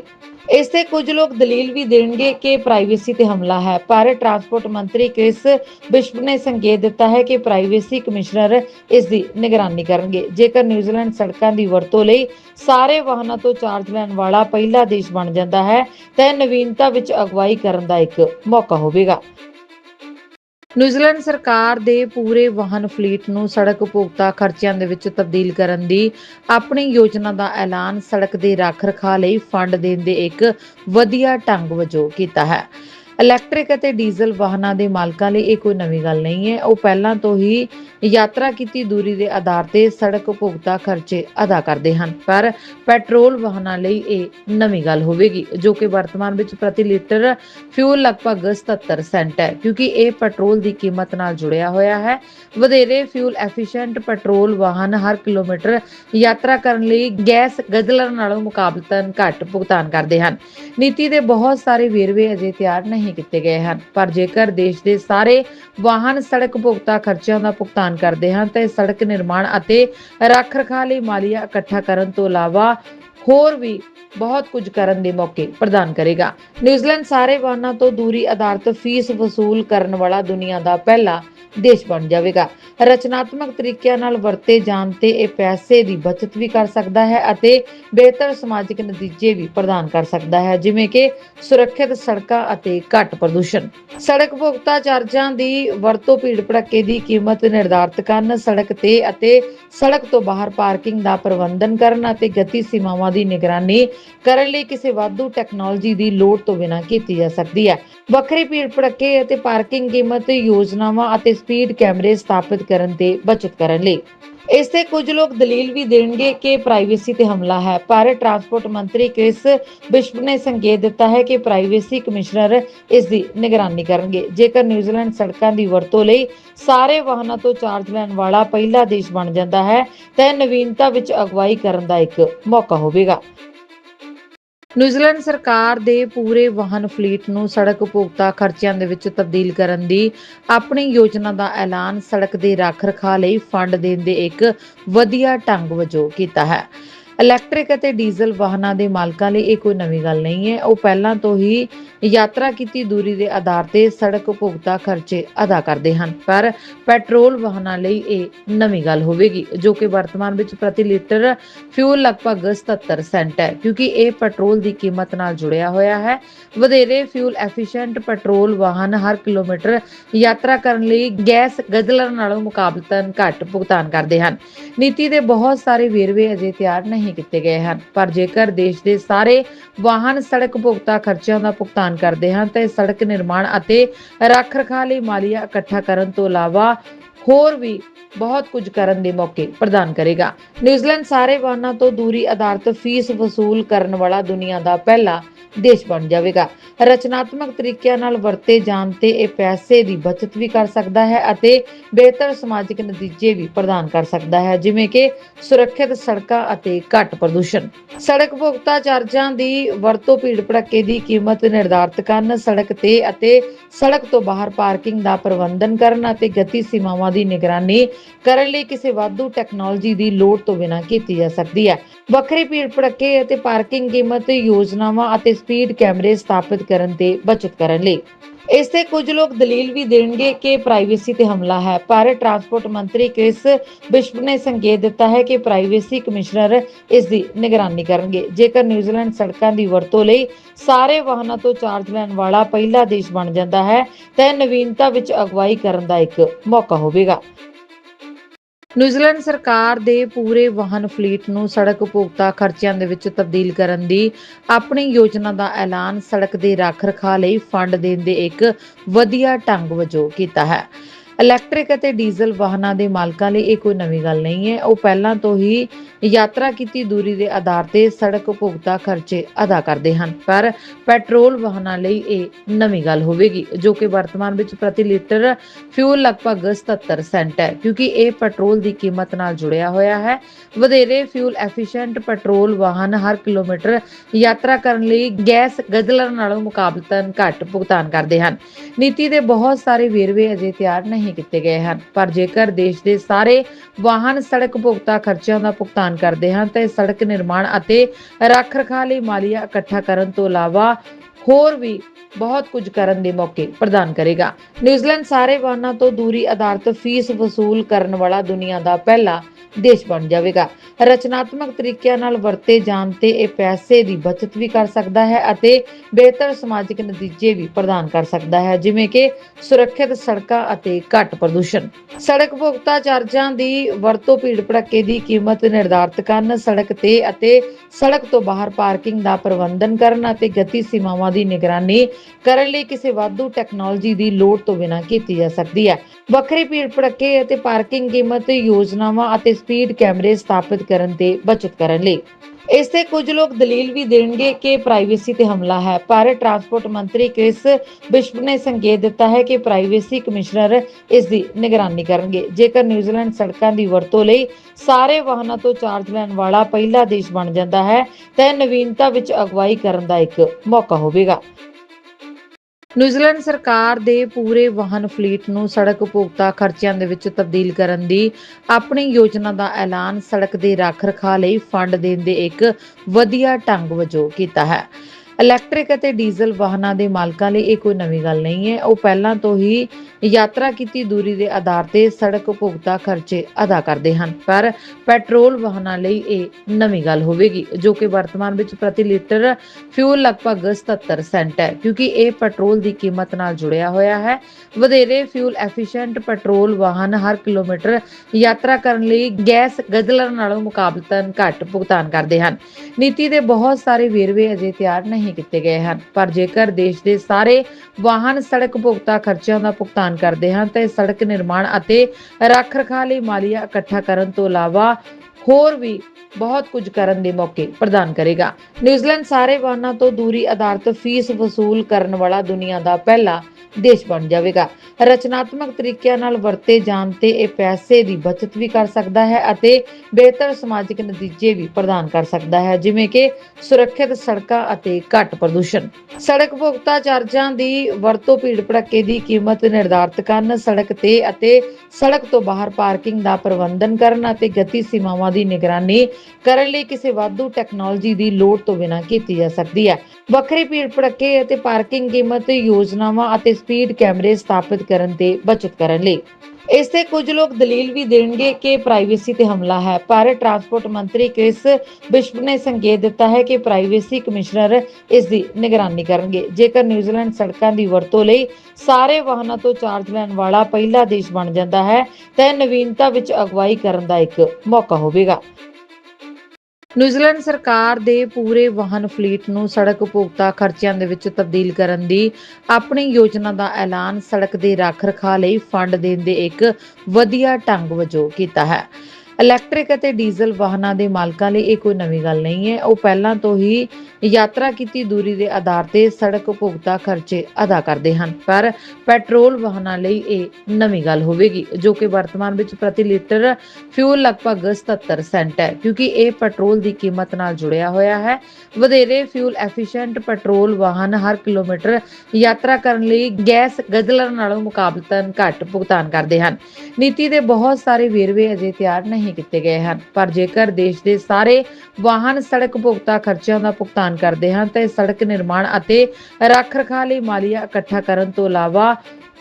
ਇਸ ਤੇ ਕੁਝ ਲੋਕ ਦਲੀਲ ਵੀ ਦੇਣਗੇ ਕਿ ਪ੍ਰਾਈਵੇਸੀ ਤੇ ਹਮਲਾ ਹੈ। ਪਰ ਟਰਾਂਸਪੋਰਟ ਮੰਤਰੀ ਕ੍ਰਿਸ ਬਿਸ਼ਪ ਨੇ ਸੰਕੇਤ ਦਿੱਤਾ ਹੈ ਕਿ ਪ੍ਰਾਈਵੇਸੀ ਕਮਿਸ਼ਨਰ ਇਸ ਦੀ ਨਿਗਰਾਨੀ ਕਰਨਗੇ। ਜੇਕਰ ਨਿਊਜ਼ੀਲੈਂਡ ਸੜਕਾਂ ਦੀ ਵਰਤੋਂ ਲਈ ਸਾਰੇ ਵਾਹਨਾਂ ਤੋਂ ਚਾਰਜ ਲੈਣ ਵਾਲਾ ਪਹਿਲਾ ਦੇਸ਼ ਬਣ ਜਾਂਦਾ ਹੈ, ਤਾਂ ਇਹ ਨਵੀਨਤਾ ਵਿੱਚ ਅਗਵਾਈ ਕਰਨ ਦਾ ਇੱਕ ਮੌਕਾ ਹੋਵੇਗਾ। ਨਿਊਜ਼ੀਲੈਂਡ ਸਰਕਾਰ ਦੇ ਪੂਰੇ ਵਾਹਨ ਫਲੀਟ ਨੂੰ ਸੜਕ ਉਪਭੋਗਤਾ ਖਰਚਿਆਂ ਦੇ ਵਿੱਚ ਤਬਦੀਲ ਕਰਨ ਦੀ ਆਪਣੀ ਯੋਜਨਾ ਦਾ ਐਲਾਨ ਸੜਕ ਦੇ ਰੱਖ-ਰਖਾਅ ਲਈ ਫੰਡ ਦੇਣ ਦੇ ਇੱਕ ਵਧੀਆ ਢੰਗ ਵਜੋਂ ਕੀਤਾ ਹੈ। ਇਲੈਕਟ੍ਰਿਕ ਅਤੇ ਡੀਜ਼ਲ ਵਾਹਨਾਂ ਦੇ ਮਾਲਕਾਂ ਲਈ ਇਹ ਕੋਈ ਨਵੀਂ ਗੱਲ ਨਹੀਂ ਹੈ। ਉਹ ਪਹਿਲਾਂ ਤੋਂ ਹੀ ਯਾਤਰਾ ਕੀਤੀ ਦੂਰੀ ਦੇ ਆਧਾਰ ਤੇ ਸੜਕ ਉਪਭੋਗਤਾ ਖਰਚੇ ਅਦਾ ਕਰਦੇ ਹਨ। ਪਰ ਪੈਟਰੋਲ ਵਾਹਨਾਂ ਲਈ ਇਹ ਨਵੀਂ ਗੱਲ ਹੋਵੇਗੀ, ਜੋ ਕਿ ਵਰਤਮਾਨ ਵਿੱਚ ਪ੍ਰਤੀ ਲੀਟਰ ਫਿਊਲ ਲਗਭਗ 77 ਸੈਂਟ ਹੈ, ਕਿਉਂਕਿ ਇਹ ਪੈਟਰੋਲ ਦੀ ਕੀਮਤ ਨਾਲ ਜੁੜਿਆ ਹੋਇਆ ਹੈ। ਵਧੇਰੇ ਫਿਊਲ ਐਫੀਸ਼ੀਐਂਟ ਪੈਟਰੋਲ ਵਾਹਨ ਹਰ ਕਿਲੋਮੀਟਰ ਯਾਤਰਾ ਕਰਨ ਲਈ ਗੈਸ ਗਜ਼ਲਰ ਨਾਲੋਂ ਮੁਕਾਬਲਤਨ ਘੱਟ ਭੁਗਤਾਨ ਕਰਦੇ ਹਨ। ਨੀਤੀ ਦੇ ਬਹੁਤ ਸਾਰੇ ਵੇਰਵੇ ਅਜੇ ਤਿਆਰ ਨਹੀਂ ਕੀਤੇ ਗਏ ਹਨ। ਪਰ ਜੇਕਰ ਦੇਸ਼ ਦੇ ਸਾਰੇ ਵਾਹਨ ਸੜਕ ਭੁਗਤਾ ਖਰਚਿਆਂ ਦਾ ਭੁਗਤਾਨ ਕਰਦੇ ਹਨ, ਤਾਂ ਇਹ ਸੜਕ ਨਿਰਮਾਣ ਅਤੇ ਰੱਖ-ਰਖਾਅ ਲਈ ਮਾਲੀਆ ਇਕੱਠਾ ਕਰਨ ਤੋਂ ਇਲਾਵਾ ਹੋਰ ਵੀ ਬਹੁਤ ਕੁਝ ਕਰਨ ਦੇ ਮੌਕੇ ਪ੍ਰਦਾਨ ਕਰੇਗਾ। ਨਿਊਜ਼ੀਲੈਂਡ ਸਾਰੇ ਵਾਹਨਾਂ ਤੋਂ ਦੂਰੀ ਆਧਾਰਿਤ ਫੀਸ ਵਸੂਲ ਕਰਨ ਵਾਲਾ ਦੁਨੀਆ ਦਾ ਪਹਿਲਾ ਦੇਸ਼ ਬਣ ਜਾਵੇਗਾ। ਰਚਨਾਤਮਕ ਤਰੀਕਿਆਂ ਨਾਲ ਵਰਤੇ ਜਾਣ ਤੇ ਇਹ ਪੈਸੇ ਦੀ ਬਚਤ ਵੀ ਕਰ ਸਕਦਾ ਹੈ ਅਤੇ ਬਿਹਤਰ ਸਮਾਜਿਕ ਨਤੀਜੇ ਵੀ ਪ੍ਰਦਾਨ ਕਰ ਸਕਦਾ ਹੈ, ਜਿਵੇਂ ਕਿ ਸੁਰੱਖਿਅਤ ਸੜਕਾਂ ਅਤੇ ਘੱਟ ਪ੍ਰਦੂਸ਼ਣ। ਸੜਕ ਭੁਗਤਾ ਚਾਰਜਾਂ ਦੀ ਵਰਤੋਂ ਭੀੜ ਭੜੱਕੇ ਦੀ ਕੀਮਤ ਨਿਰਧਾਰਤ ਕਰਨ, ਸੜਕ ਤੇ ਅਤੇ ਸੜਕ ਤੋਂ ਬਾਹਰ ਪਾਰਕਿੰਗ ਦਾ ਪ੍ਰਬੰਧਨ ਕਰਨ ਅਤੇ ਗਤੀ ਸੀਮਾਵਾਂ ਦੀ ਨਿਗਰਾਨੀ ਕਰਨ ਲਈ ਕਿਸੇ ਵਾਧੂ ਟੈਕਨੋਲੋਜੀ ਦੀ ਲੋੜ ਤੋਂ ਬਿਨਾਂ ਕੀਤੀ ਜਾ ਸਕਦੀ ਹੈ। ਵੱਖਰੇ ਭੀੜ ਭੜੱਕੇ ਅਤੇ ਪਾਰਕਿੰਗ ਕੀਮਤ ਯੋਜਨਾਵਾਂ ਅਤੇ ਸਪੀਡ ਕੈਮਰੇ ਸਥਾਪਿਤ ਕਰਨ ਤੇ ਬਚਤ ਕਰਨ ਲਈ। ਇਸ ਤੇ ਕੁਝ ਲੋਕ ਦਲੀਲ ਵੀ ਦੇਣਗੇ ਕਿ ਪ੍ਰਾਈਵੇਸੀ ਤੇ ਹਮਲਾ ਹੈ। ਪਰ ਟਰਾਂਸਪੋਰਟ ਮੰਤਰੀ ਕ੍ਰਿਸ ਬਿਸ਼ਪ ਨੇ ਸੰਕੇਤ ਦਿੱਤਾ ਹੈ ਕਿ ਪ੍ਰਾਈਵੇਸੀ ਕਮਿਸ਼ਨਰ ਇਸ ਦੀ ਨਿਗਰਾਨੀ ਕਰਨਗੇ। ਜੇਕਰ ਨਿਊਜ਼ੀਲੈਂਡ ਸੜਕਾਂ ਦੀ ਵਰਤੋਂ ਲਈ ਸਾਰੇ ਵਾਹਨਾਂ ਤੋਂ ਚਾਰਜ ਲੈਣ ਵਾਲਾ ਪਹਿਲਾ ਦੇਸ਼ ਬਣ ਜਾਂਦਾ ਹੈ, ਤਾਂ ਇਹ ਨਵੀਨਤਾ ਵਿੱਚ ਅਗਵਾਈ ਕਰਨ ਦਾ ਇੱਕ ਮੌਕਾ ਹੋਵੇਗਾ। ਨਿਊਜ਼ੀਲੈਂਡ ਸਰਕਾਰ ਦੇ ਪੂਰੇ ਵਾਹਨ ਫਲੀਟ ਨੂੰ ਸੜਕ ਉਪਭੋਗਤਾ ਖਰਚਿਆਂ ਦੇ ਵਿੱਚ ਤਬਦੀਲ ਕਰਨ ਦੀ ਆਪਣੀ ਯੋਜਨਾ ਦਾ ਐਲਾਨ ਸੜਕ ਦੇ ਰੱਖ-ਰਖਾਅ ਲਈ ਫੰਡ ਦੇਣ ਦੇ ਇੱਕ ਵਧੀਆ ਢੰਗ ਵਜੋਂ ਕੀਤਾ ਹੈ। ਇਲੈਕਟ੍ਰਿਕ ਅਤੇ ਡੀਜ਼ਲ ਵਾਹਨਾਂ ਦੇ ਮਾਲਕਾਂ ਲਈ ਇਹ ਕੋਈ ਨਵੀਂ ਗੱਲ ਨਹੀਂ ਹੈ। ਉਹ ਪਹਿਲਾਂ ਤੋਂ ਹੀ ਯਾਤਰਾ ਕੀਤੀ ਦੂਰੀ ਦੇ ਆਧਾਰ ਤੇ ਸੜਕ ਉਪਭੋਗਤਾ ਖਰਚੇ ਅਦਾ ਕਰਦੇ ਹਨ। ਪਰ ਪੈਟਰੋਲ ਵਾਹਨਾਂ ਲਈ ਇਹ ਨਵੀਂ ਗੱਲ ਹੋਵੇਗੀ, ਜੋ ਕਿ ਵਰਤਮਾਨ ਵਿੱਚ ਪ੍ਰਤੀ ਲੀਟਰ ਫਿਊਲ ਲਗਭਗ 77 ਸੈਂਟ ਹੈ, ਕਿਉਂਕਿ ਇਹ ਪੈਟਰੋਲ ਦੀ ਕੀਮਤ ਨਾਲ ਜੁੜਿਆ ਹੋਇਆ ਹੈ। ਵਧੇਰੇ ਫਿਊਲ ਐਫੀਸ਼ੀਐਂਟ ਪੈਟਰੋਲ ਵਾਹਨ ਹਰ ਕਿਲੋਮੀਟਰ ਯਾਤਰਾ ਕਰਨ ਲਈ ਗੈਸ ਗਜ਼ਲਰ ਨਾਲੋਂ ਮੁਕਾਬਲਤਨ ਘੱਟ ਭੁਗਤਾਨ ਕਰਦੇ ਹਨ। ਨੀਤੀ ਦੇ ਬਹੁਤ ਸਾਰੇ ਵੇਰਵੇ ਅਜੇ ਤਿਆਰ ਨਹੀਂ ਕੀਤੇ ਗਏ ਹਨ। ਪਰ ਜੇਕਰ ਦੇਸ਼ ਦੇ ਸਾਰੇ ਵਾਹਨ ਸੜਕ ਭੁਗਤਾ ਖਰਚਿਆਂ ਦਾ ਭੁਗਤਾਨ ਕਰਦੇ ਹਨ, ਤਾਂ ਇਹ ਸੜਕ ਨਿਰਮਾਣ ਅਤੇ ਰੱਖ-ਰਖਾਅ ਲਈ ਮਾਲੀਆ ਇਕੱਠਾ ਕਰਨ ਤੋਂ ਇਲਾਵਾ ਹੋਰ ਵੀ ਬਹੁਤ ਕੁਝ ਕਰਨ ਦੇ ਮੌਕੇ ਪ੍ਰਦਾਨ ਕਰੇਗਾ। ਨਿਊਜ਼ੀਲੈਂਡ ਸਾਰੇ ਵਾਹਨਾਂ ਤੋਂ ਦੂਰੀ ਆਧਾਰਿਤ ਫੀਸ ਵਸੂਲ ਕਰਨ ਵਾਲਾ ਦੁਨੀਆ ਦਾ ਪਹਿਲਾ ਦੇਸ਼ ਬਣ ਜਾਵੇਗਾ। ਰਚਨਾਤਮਕ ਤਰੀਕਿਆਂ ਨਾਲ ਵਰਤੇ ਜਾਣ ਤੇ ਇਹ ਪੈਸੇ ਦੀ ਬਚਤ ਵੀ ਕਰ ਸਕਦਾ ਹੈ ਅਤੇ ਬਿਹਤਰ ਸਮਾਜਿਕ ਨਤੀਜੇ ਵੀ ਪ੍ਰਦਾਨ ਕਰ ਸਕਦਾ ਹੈ, ਜਿਵੇਂ ਕਿ ਸੁਰੱਖਿਅਤ ਸੜਕਾਂ ਅਤੇ ਘੱਟ ਪ੍ਰਦੂਸ਼ਣ। ਸੜਕ ਉਪਭੋਗਤਾ ਚਾਰਜਾਂ ਦੀ ਵਰਤੋਂ ਭੀੜ ਭੜੱਕੇ ਦੀ ਕੀਮਤ ਨਿਰਧਾਰਤ ਕਰਨ, ਸੜਕ ਤੇ ਅਤੇ ਸੜਕ ਤੋਂ ਬਾਹਰ ਪਾਰਕਿੰਗ ਦਾ ਪ੍ਰਬੰਧਨ ਕਰਨ ਅਤੇ ਗਤੀ ਸੀਮਾਵਾਂ ਦੀ ਨਿਗਰਾਨੀ ਕਰਨ ਲਈ ਕਿਸੇ ਵਾਧੂ ਟੈਕਨੋਲੋਜੀ ਦੀ ਲੋੜ ਤੋਂ ਬਿਨਾਂ ਕੀਤੀ ਜਾ ਸਕਦੀ ਹੈ। ਵੱਖਰੀ ਭੀੜ ਭੜੱਕੇ ਅਤੇ ਪਾਰਕਿੰਗ ਕੀਮਤ ਯੋਜਨਾਵਾਂ ਅਤੇ ਸਪੀਡ ਕੈਮਰੇ ਸਥਾਪਿਤ ਕਰਨ ਤੇ ਬਚਤ ਕਰਨ ਲਈ। ਇਸ ਤੇ ਕੁਝ ਲੋਕ ਦਲੀਲ ਵੀ ਦੇਣਗੇ ਕਿ ਪ੍ਰਾਈਵੇਸੀ ਤੇ ਹਮਲਾ ਹੈ। ਪਰ ਟਰਾਂਸਪੋਰਟ ਮੰਤਰੀ ਕ੍ਰਿਸ ਬਿਸ਼ਪ ਨੇ ਸੰਕੇਤ ਦਿੱਤਾ ਹੈ ਕਿ ਪ੍ਰਾਈਵੇਸੀ ਕਮਿਸ਼ਨਰ ਇਸ ਦੀ ਨਿਗਰਾਨੀ ਕਰਨਗੇ। ਜੇਕਰ ਨਿਊਜ਼ੀਲੈਂਡ ਸੜਕਾਂ ਦੀ ਵਰਤੋਂ ਲਈ ਸਾਰੇ ਵਾਹਨਾਂ ਤੋਂ ਚਾਰਜ ਲੈਣ ਵਾਲਾ ਪਹਿਲਾ ਦੇਸ਼ ਬਣ ਜਾਂਦਾ ਹੈ, ਤਾਂ ਇਹ ਨਵੀਨਤਾ ਵਿੱਚ ਅਗਵਾਈ ਕਰਨ ਦਾ ਇੱਕ ਮੌਕਾ ਹੋਵੇਗਾ। ਨਿਊਜ਼ੀਲੈਂਡ ਸਰਕਾਰ ਦੇ ਪੂਰੇ ਵਾਹਨ ਫਲੀਟ ਨੂੰ ਸੜਕ ਉਪਭੋਗਤਾ ਖਰਚਿਆਂ ਦੇ ਵਿੱਚ ਤਬਦੀਲ ਕਰਨ ਦੀ ਆਪਣੀ ਯੋਜਨਾ ਦਾ ਐਲਾਨ ਸੜਕ ਦੇ ਰੱਖ-ਰਖਾਅ ਲਈ ਫੰਡ ਦੇਣ ਦੇ ਇੱਕ ਵਧੀਆ ਢੰਗ ਵਜੋਂ ਕੀਤਾ ਹੈ। ਇਲੈਕਟ੍ਰਿਕ ਅਤੇ ਡੀਜ਼ਲ ਵਾਹਨਾਂ ਦੇ ਮਾਲਕਾਂ ਲਈ ਇਹ ਕੋਈ ਨਵੀਂ ਗੱਲ ਨਹੀਂ ਹੈ। ਉਹ ਪਹਿਲਾਂ ਤੋਂ ਹੀ ਯਾਤਰਾ ਕੀਤੀ ਦੂਰੀ ਦੇ ਆਧਾਰ ਤੇ ਸੜਕ ਉਪਭੋਗਤਾ ਖਰਚੇ ਅਦਾ ਕਰਦੇ ਹਨ। ਪਰ ਪੈਟਰੋਲ ਵਾਹਨਾਂ ਲਈ ਇਹ ਨਵੀਂ ਗੱਲ ਹੋਵੇਗੀ, ਜੋ ਕਿ ਵਰਤਮਾਨ ਵਿੱਚ ਪ੍ਰਤੀ ਲੀਟਰ ਫਿਊਲ ਲਗਭਗ 77 ਸੈਂਟ ਹੈ, ਕਿਉਂਕਿ ਇਹ ਪੈਟਰੋਲ ਦੀ ਕੀਮਤ ਨਾਲ ਜੁੜਿਆ ਹੋਇਆ ਹੈ। ਵਧੇਰੇ ਫਿਊਲ ਐਫੀਸ਼ੀਐਂਟ ਪੈਟਰੋਲ ਵਾਹਨ ਹਰ ਕਿਲੋਮੀਟਰ ਯਾਤਰਾ ਕਰਨ ਲਈ ਗੈਸ ਗਜ਼ਲਰ ਨਾਲੋਂ ਮੁਕਾਬਲਤਨ ਘੱਟ ਭੁਗਤਾਨ ਕਰਦੇ ਹਨ। ਨੀਤੀ ਦੇ ਬਹੁਤ ਸਾਰੇ ਵੇਰਵੇ ਅਜੇ ਤਿਆਰ ਨਹੀਂ ਕੀਤੇ ਗਏ ਹਨ। ਪਰ ਜੇਕਰ ਦੇਸ਼ ਦੇ ਸਾਰੇ ਵਾਹਨ ਸੜਕ ਭੁਗਤਾ ਖਰਚਿਆਂ ਦਾ ਭੁਗਤਾਨ ਕਰਦੇ ਹਨ, ਤਾਂ ਇਹ ਸੜਕ ਨਿਰਮਾਣ ਅਤੇ ਰੱਖ-ਰਖਾਅ ਲਈ ਮਾਲੀਆ ਇਕੱਠਾ ਕਰਨ ਤੋਂ ਇਲਾਵਾ ਹੋਰ ਵੀ ਬਹੁਤ ਕੁਝ ਕਰਨ ਦੇ ਮੌਕੇ ਪ੍ਰਦਾਨ ਕਰੇਗਾ। ਨਿਊਜ਼ੀਲੈਂਡ ਸਾਰੇ ਵਾਹਨਾਂ ਤੋਂ ਦੂਰੀ ਆਧਾਰਿਤ ਫੀਸ ਵਸੂਲ ਕਰਨ ਵਾਲਾ ਦੁਨੀਆ ਦਾ ਪਹਿਲਾ ਦੇਸ਼ ਬਣ ਜਾਵੇਗਾ। ਰਚਨਾਤਮਕ ਤਰੀਕਿਆਂ ਨਾਲ ਵਰਤੇ ਜਾਣ ਤੇ ਇਹ ਪੈਸੇ ਦੀ ਬਚਤ ਵੀ ਕਰ ਸਕਦਾ ਹੈ ਅਤੇ ਬਿਹਤਰ ਸਮਾਜਿਕ ਨਤੀਜੇ ਵੀ ਪ੍ਰਦਾਨ ਕਰ ਸਕਦਾ ਹੈ, ਜਿਵੇਂ ਕਿ ਸੁਰੱਖਿਅਤ ਸੜਕਾਂ ਅਤੇ ਘੱਟ ਪ੍ਰਦੂਸ਼ਣ। ਸੜਕ ਭੁਗਤਾ ਚਾਰਜਾਂ ਦੀ ਵਰਤੋਂ ਭੀੜ ਭੜੱਕੇ ਦੀ ਕੀਮਤ ਨਿਰਧਾਰਤ ਕਰਨ, ਸੜਕ ਤੇ ਅਤੇ ਸੜਕ ਤੋਂ ਬਾਹਰ ਪਾਰਕਿੰਗ ਦਾ ਪ੍ਰਬੰਧਨ ਕਰਨ ਅਤੇ ਗਤੀ ਸੀਮਾਵਾਂ ਦੀ ਨਿਗਰਾਨੀ ਕਰਨ ਲਈ ਕਿਸੇ ਵਾਧੂ ਟੈਕਨੋਲੋਜੀ ਦੀ ਲੋੜ ਤੋਂ ਬਿਨਾਂ ਕੀਤੀ ਜਾ ਸਕਦੀ ਹੈ। ਵੱਖਰੇ ਭੀੜ ਭੜੱਕੇ ਅਤੇ ਪਾਰਕਿੰਗ ਕੀਮਤ ਯੋਜਨਾਵਾਂ ਅਤੇ ਸਪੀਡ ਕੈਮਰੇ ਸਥਾਪਿਤ ਕਰਨ ਤੇ ਬਚਤ ਕਰਨ ਲਈ। ਇਸ ਤੇ ਕੁਝ ਲੋਕ ਦਲੀਲ ਵੀ ਦੇਣਗੇ ਕਿ ਪ੍ਰਾਈਵੇਸੀ ਤੇ ਹਮਲਾ ਹੈ। ਪਰ ਟਰਾਂਸਪੋਰਟ ਮੰਤਰੀ ਕ੍ਰਿਸ ਬਿਸ਼ਪ ਨੇ ਸੰਕੇਤ ਦਿੱਤਾ ਹੈ ਕਿ ਪ੍ਰਾਈਵੇਸੀ ਕਮਿਸ਼ਨਰ ਇਸ ਦੀ ਨਿਗਰਾਨੀ ਕਰਨਗੇ। ਜੇਕਰ ਨਿਊਜ਼ੀਲੈਂਡ ਸੜਕਾਂ ਦੀ ਵਰਤੋਂ ਲਈ ਸਾਰੇ ਵਾਹਨਾਂ ਤੋਂ ਚਾਰਜ ਲੈਣ ਵਾਲਾ ਪਹਿਲਾ ਦੇਸ਼ ਬਣ ਜਾਂਦਾ ਹੈ, ਤਾਂ ਇਹ ਨਵੀਨਤਾ ਵਿੱਚ ਅਗਵਾਈ ਕਰਨ ਦਾ ਇੱਕ ਮੌਕਾ ਹੋਵੇਗਾ। ਨਿਊਜ਼ੀਲੈਂਡ ਸਰਕਾਰ ਦੇ ਪੂਰੇ ਵਾਹਨ ਫਲੀਟ ਨੂੰ ਸੜਕ ਉਪਭੋਗਤਾ ਖਰਚਿਆਂ ਦੇ ਵਿੱਚ ਤਬਦੀਲ ਕਰਨ ਦੀ ਆਪਣੀ ਯੋਜਨਾ ਦਾ ਐਲਾਨ ਸੜਕ ਦੇ ਰੱਖ ਰਖਾਅ ਲਈ ਫੰਡ ਦੇਣ ਦੇ ਇੱਕ ਵਧੀਆ ਢੰਗ ਵਜੋਂ ਕੀਤਾ ਹੈ। ਇਲੈਕਟ੍ਰਿਕ ਅਤੇ ਡੀਜ਼ਲ ਵਾਹਨਾਂ ਦੇ ਮਾਲਕਾਂ ਲਈ ਇਹ ਕੋਈ ਨਵੀਂ ਗੱਲ ਨਹੀਂ ਹੈ। ਉਹ ਪਹਿਲਾਂ ਤੋਂ ਹੀ ਯਾਤਰਾ ਕੀਤੀ ਦੂਰੀ ਦੇ ਆਧਾਰ ਤੇ ਸੜਕ ਉਪਭੋਗਤਾ ਖਰਚੇ ਅਦਾ ਕਰਦੇ ਹਨ। ਪਰ ਪੈਟਰੋਲ ਵਾਹਨਾਂ ਲਈ ਇਹ ਨਵੀਂ ਗੱਲ ਹੋਵੇਗੀ, ਜੋ ਕਿ ਵਰਤਮਾਨ ਵਿੱਚ ਪ੍ਰਤੀ ਲੀਟਰ ਫਿਊਲ ਲਗਭਗ 77 ਸੈਂਟ ਹੈ, ਕਿਉਂਕਿ ਇਹ ਪੈਟਰੋਲ ਦੀ ਕੀਮਤ ਨਾਲ ਜੁੜਿਆ ਹੋਇਆ ਹੈ। ਵਧੇਰੇ ਫਿਊਲ ਐਫੀਸ਼ੀਐਂਟ ਪੈਟਰੋਲ ਵਾਹਨ ਹਰ ਕਿਲੋਮੀਟਰ ਯਾਤਰਾ ਕਰਨ ਲਈ ਗੈਸ ਗਜ਼ਲਰ ਨਾਲੋਂ ਮੁਕਾਬਲਤਨ ਘੱਟ ਭੁਗਤਾਨ ਕਰਦੇ ਹਨ। ਨੀਤੀ ਦੇ ਬਹੁਤ ਸਾਰੇ ਵੇਰਵੇ ਅਜੇ ਤਿਆਰ ਨਹੀਂ ਕੀਤੇ ਗਏ ਹਨ। ਪਰ ਜੇਕਰ ਦੇਸ਼ ਦੇ ਸਾਰੇ ਵਾਹਨ ਸੜਕ ਭੁਗਤਾ ਖਰਚਿਆਂ ਦਾ ਭੁਗਤਾਨ ਕਰਦੇ ਹਨ, ਤਾਂ ਇਹ ਸੜਕ ਨਿਰਮਾਣ ਅਤੇ ਰੱਖ ਰਖਾਅ ਲਈ ਮਾਲੀਆ ਇਕੱਠਾ ਕਰਨ ਤੋਂ ਇਲਾਵਾ ਹੋਰ ਵੀ ਬਹੁਤ ਕੁਝ ਕਰਨ ਦੇ ਮੌਕੇ ਪ੍ਰਦਾਨ ਕਰੇਗਾ। ਨਿਊਜ਼ੀਲੈਂਡ ਸਾਰੇ ਵਾਹਨਾਂ ਤੋਂ ਦੂਰੀ ਆਧਾਰਿਤ ਫੀਸ ਵਸੂਲ ਕਰਨ ਵਾਲਾ ਦੁਨੀਆ ਦਾ ਪਹਿਲਾ ਦੇਸ਼ ਬਣ ਜਾਵੇਗਾ। ਰਚਨਾਤਮਕ ਤਰੀਕਿਆਂ ਨਾਲ ਵਰਤੇ ਜਾਣ ਤੇ ਇਹ ਪੈਸੇ ਦੀ ਬਚਤ ਵੀ ਕਰ ਸਕਦਾ ਹੈ ਅਤੇ ਬਿਹਤਰ ਸਮਾਜਿਕ ਨਤੀਜੇ ਵੀ ਪ੍ਰਦਾਨ ਕਰ ਸਕਦਾ ਹੈ, ਜਿਵੇਂ ਕਿ ਸੁਰੱਖਿਅਤ ਸੜਕਾਂ ਅਤੇ ਘੱਟ ਪ੍ਰਦੂਸ਼ਣ। ਸੜਕ ਭੁਗਤਾ ਚਾਰਜਾਂ ਦੀ ਵਰਤੋਂ ਭੀੜ ਭੜੱਕੇ ਦੀ ਕੀਮਤ ਨਿਰਧਾਰਤ ਕਰਨ, ਸੜਕ ਤੇ ਅਤੇ ਸੜਕ ਤੋਂ ਬਾਹਰ ਪਾਰਕਿੰਗ ਦਾ ਪ੍ਰਬੰਧਨ ਕਰਨ ਅਤੇ ਗਤੀ ਸੀਮਾਵਾਂ ਦੀ ਨਿਗਰਾਨੀ ਕਰਨ ਲਈ ਕਿਸੇ ਵਾਧੂ ਟੈਕਨੋਲੋਜੀ ਦੀ ਲੋੜ ਤੋਂ ਬਿਨਾਂ ਕੀਤੀ ਜਾ ਸਕਦੀ ਹੈ। ਵੱਖਰੀ ਭੀੜ ਭੜੱਕੇ ਅਤੇ ਪਾਰਕਿੰਗ ਕੀਮਤ ਯੋਜਨਾਵਾਂ ਅਤੇ ਸਪੀਡ ਕੈਮਰੇ ਸਥਾਪਿਤ ਕਰਨ ਤੇ ਬਚਤ ਕਰਨ ਲਈ। ਇਸ ਤੇ ਕੁਝ ਲੋਕ ਦਲੀਲ ਵੀ ਦੇਣਗੇ ਕਿ ਪ੍ਰਾਈਵੇਸੀ ਤੇ ਹਮਲਾ ਹੈ। ਪਰ ਟਰਾਂਸਪੋਰਟ ਮੰਤਰੀ ਕ੍ਰਿਸ ਬਿਸ਼ਪ ਨੇ ਸੰਕੇਤ ਦਿੱਤਾ ਹੈ ਕਿ ਪ੍ਰਾਈਵੇਸੀ ਕਮਿਸ਼ਨਰ ਇਸ ਦੀ ਨਿਗਰਾਨੀ ਕਰਨਗੇ। ਜੇਕਰ ਨਿਊਜ਼ੀਲੈਂਡ ਸੜਕਾਂ ਦੀ ਵਰਤੋਂ ਲਈ ਸਾਰੇ ਵਾਹਨਾਂ ਤੋਂ ਚਾਰਜ ਲੈਣ ਵਾਲਾ ਪਹਿਲਾ ਦੇਸ਼ ਬਣ ਜਾਂਦਾ ਹੈ, ਤਾਂ ਨਵੀਨਤਾ ਵਿੱਚ ਅਗਵਾਈ ਕਰਨ ਦਾ ਇੱਕ ਮੌਕਾ ਹੋਵੇਗਾ। ਨਿਊਜ਼ੀਲੈਂਡ ਸਰਕਾਰ ਦੇ ਪੂਰੇ ਵਾਹਨ ਫਲੀਟ ਨੂੰ ਸੜਕ ਉਪਭੋਗਤਾ ਖਰਚਿਆਂ ਦੇ ਵਿੱਚ ਤਬਦੀਲ ਕਰਨ ਦੀ ਆਪਣੀ ਯੋਜਨਾ ਦਾ ਐਲਾਨ ਸੜਕ ਦੇ ਰੱਖ ਰਖਾਅ ਲਈ ਫੰਡ ਦੇਣ ਦੇ ਇੱਕ ਵਧੀਆ ਢੰਗ ਵਜੋਂ ਕੀਤਾ ਹੈ। ਇਲੈਕਟ੍ਰਿਕ ਅਤੇ ਡੀਜ਼ਲ ਵਾਹਨਾਂ ਦੇ ਮਾਲਕਾਂ ਲਈ ਇਹ ਕੋਈ ਨਵੀਂ ਗੱਲ ਨਹੀਂ ਹੈ। ਉਹ ਪਹਿਲਾਂ ਤੋਂ ਹੀ ਯਾਤਰਾ ਕੀਤੀ ਦੂਰੀ ਦੇ ਆਧਾਰ ਤੇ ਸੜਕ ਉਪਭੋਗਤਾ ਖਰਚੇ ਅਦਾ ਕਰਦੇ ਹਨ। ਪਰ ਪੈਟਰੋਲ ਵਾਹਨਾਂ ਲਈ ਇਹ ਨਵੀਂ ਗੱਲ ਹੋਵੇਗੀ, ਜੋ ਕਿ ਵਰਤਮਾਨ ਵਿੱਚ ਪ੍ਰਤੀ ਲੀਟਰ ਫਿਊਲ ਲਗਭਗ 77 ਸੈਂਟ ਹੈ, ਕਿਉਂਕਿ ਇਹ ਪੈਟਰੋਲ ਦੀ ਕੀਮਤ ਨਾਲ ਜੁੜਿਆ ਹੋਇਆ ਹੈ। ਵਧੇਰੇ ਫਿਊਲ ਐਫੀਸ਼ੀਐਂਟ ਪੈਟਰੋਲ ਵਾਹਨ ਹਰ ਕਿਲੋਮੀਟਰ ਯਾਤਰਾ ਕਰਨ ਲਈ ਗੈਸ ਗਜ਼ਲਰ ਨਾਲੋਂ ਮੁਕਾਬਲਤਨ ਘੱਟ ਭੁਗਤਾਨ ਕਰਦੇ ਹਨ। ਨੀਤੀ ਦੇ ਬਹੁਤ ਸਾਰੇ ਵੇਰਵੇ ਅਜੇ ਤਿਆਰ ਨਹੀਂ ਕੀਤੇ ਗਏ ਹਨ। ਪਰ ਜੇਕਰ ਦੇਸ਼ ਦੇ ਸਾਰੇ ਵਾਹਨ ਸੜਕ ਭੁਗਤਾ ਖਰਚਿਆਂ ਦਾ ਭੁਗਤਾਨ ਕਰਦੇ ਹਨ, ਤਾਂ ਇਹ ਸੜਕ ਨਿਰਮਾਣ ਅਤੇ ਰੱਖ ਰਖਾਅ ਲਈ ਮਾਲੀਆ ਇਕੱਠਾ ਕਰਨ ਤੋਂ ਇਲਾਵਾ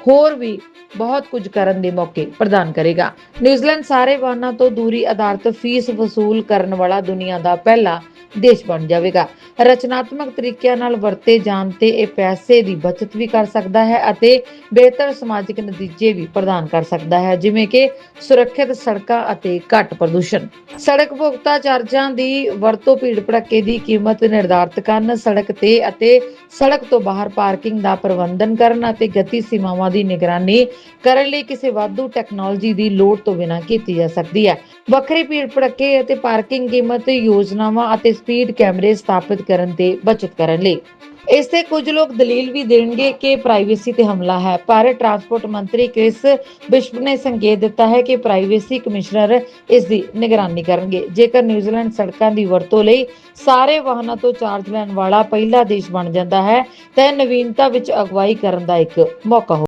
ਹੋਰ ਵੀ ਬਹੁਤ ਕੁਝ ਕਰਨ ਦੇ ਮੌਕੇ ਪ੍ਰਦਾਨ ਕਰੇਗਾ। ਨਿਊਜ਼ੀਲੈਂਡ ਸਾਰੇ ਵਾਹਨਾਂ ਤੋਂ ਦੂਰੀ ਆਧਾਰਿਤ ਫੀਸ ਵਸੂਲ ਕਰਨ ਵਾਲਾ ਦੁਨੀਆ ਦਾ ਪਹਿਲਾ ਦੇਸ਼ ਬਣ ਜਾਵੇਗਾ। ਰਚਨਾਤਮਕ ਤਰੀਕਿਆਂ ਨਾਲ ਵਰਤੇ ਜਾਣ ਤੇ ਇਹ ਪੈਸੇ ਦੀ ਬਚਤ ਵੀ ਕਰ ਸਕਦਾ ਹੈ ਅਤੇ ਬਿਹਤਰ ਸਮਾਜਿਕ ਨਤੀਜੇ ਵੀ ਪ੍ਰਦਾਨ ਕਰ ਸਕਦਾ ਹੈ, ਜਿਵੇਂ ਕਿ ਸੁਰੱਖਿਅਤ ਸੜਕਾਂ ਅਤੇ ਘੱਟ ਪ੍ਰਦੂਸ਼ਣ। ਸੜਕ ਭੁਗਤਾ ਚਾਰਜਾਂ ਦੀ ਵਰਤੋਂ ਭੀੜ ਭੜੱਕੇ ਦੀ ਕੀਮਤ ਨਿਰਧਾਰਤ ਕਰਨ, ਸੜਕ ਤੇ ਅਤੇ ਸੜਕ ਤੋਂ ਬਾਹਰ ਪਾਰਕਿੰਗ ਦਾ ਪ੍ਰਬੰਧਨ ਕਰਨ ਅਤੇ ਗਤੀ ਸੀਮਾਵਾਂ ਦੀ ਨਿਗਰਾਨੀ ਕਰਨ ਲਈ ਕਿਸੇ ਵਾਧੂ ਟੈਕਨੋਲੋਜੀ ਦੀ ਲੋੜ ਤੋਂ ਬਿਨਾਂ ਕੀਤੀ ਜਾ ਸਕਦੀ ਹੈ। ਵੱਖਰੀ ਭੀੜ ਭੜੱਕੇ ਅਤੇ ਪਾਰਕਿੰਗ ਕੀਮਤ ਯੋਜਨਾਵਾਂ ਅਤੇ ਸਪੀਡ ਕੈਮਰੇ ਸਥਾਪਿਤ ਕਰਨ ਤੇ ਬਚਤ ਕਰਨ ਲਈ। ਇਸ ਤੇ ਕੁਝ ਲੋਕ ਦਲੀਲ ਵੀ ਦੇਣਗੇ ਕਿ ਪ੍ਰਾਈਵੇਸੀ ਤੇ ਹਮਲਾ ਹੈ, ਪਰ ਟਰਾਂਸਪੋਰਟ ਮੰਤਰੀ ਕ੍ਰਿਸ ਬਿਸ਼ਪ ਨੇ ਸੰਕੇਤ ਦਿੱਤਾ ਹੈ ਕਿ ਪ੍ਰਾਈਵੇਸੀ ਕਮਿਸ਼ਨਰ ਇਸ ਦੀ ਨਿਗਰਾਨੀ ਕਰਨਗੇ। ਜੇਕਰ ਨਿਊਜ਼ੀਲੈਂਡ ਸੜਕਾਂ ਦੀ ਵਰਤੋਂ ਲਈ ਸਾਰੇ ਵਾਹਨਾਂ ਤੋਂ ਚਾਰਜ ਲੈਣ ਵਾਲਾ ਪਹਿਲਾ ਦੇਸ਼ ਬਣ ਜਾਂਦਾ ਹੈ, ਤਾਂ ਨਵੀਨਤਾ ਵਿੱਚ ਅਗਵਾਈ ਕਰਨ ਦਾ ਇੱਕ ਮੌਕਾ ਹੋ